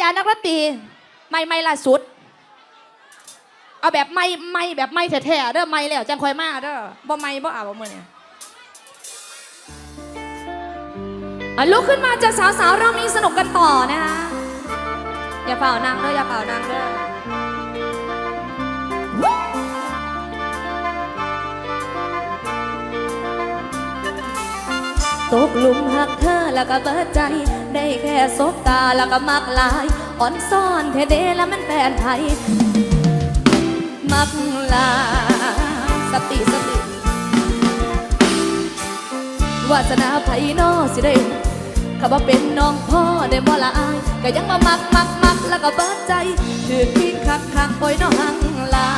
จารย์นักดนตรีไม่ไม่ล่าสุด เอาแบบไม่ไม่แบบไม่แท้ๆเด้อไม่แล้วจังคอยมาเด้อบ่ไม่บ่เอาบ่มื้อเนี่ยลุกขึ้นมาจะสาวๆเรามีสนุกกันต่อนะคะอย่าเป่านางเด้ออย่าเป่านางเด้อตกหลุมหักเธอแล้วก็เบิดใจ ได้แค่สบตาแล้วก็มักลาย อ่อนซ่อนเทเดแล้วมันแฟนไทย มักลายสติสติ วาสนาไผนอสิได้ข้าบ่เป็นน้องพ่อได้บ่ละอาย ก็ยังมามักมักมักแล้วก็เบิดใจถือกินคักคักปล่อยน้องหังลา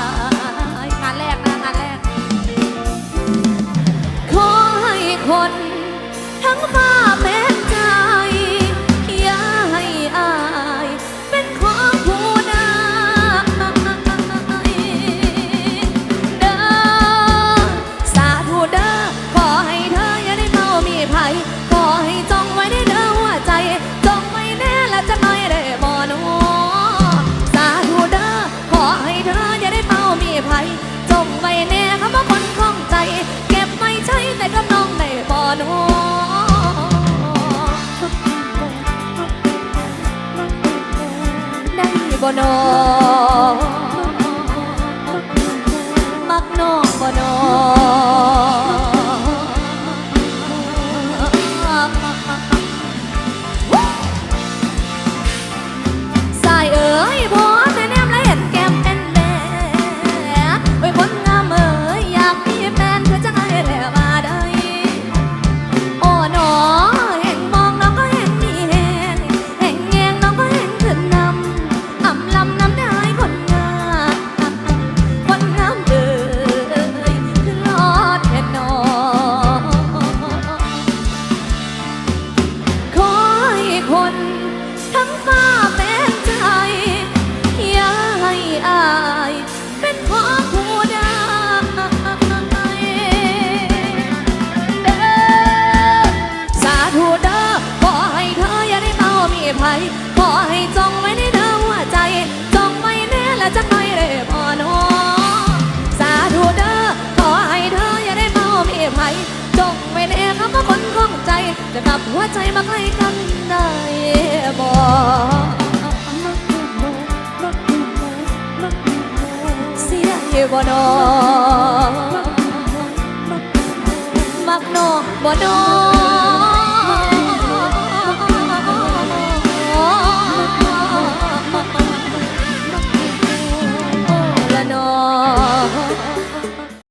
ไว้แน่คำว่าคนคล่องใจ เก็บไม่ใช่แต่ก็น้องได้บ่อนอได้บ่อนอ จะกลับหัวใจมาใกล้กันได้บ่เสียบ่นอมักนอบ่นอ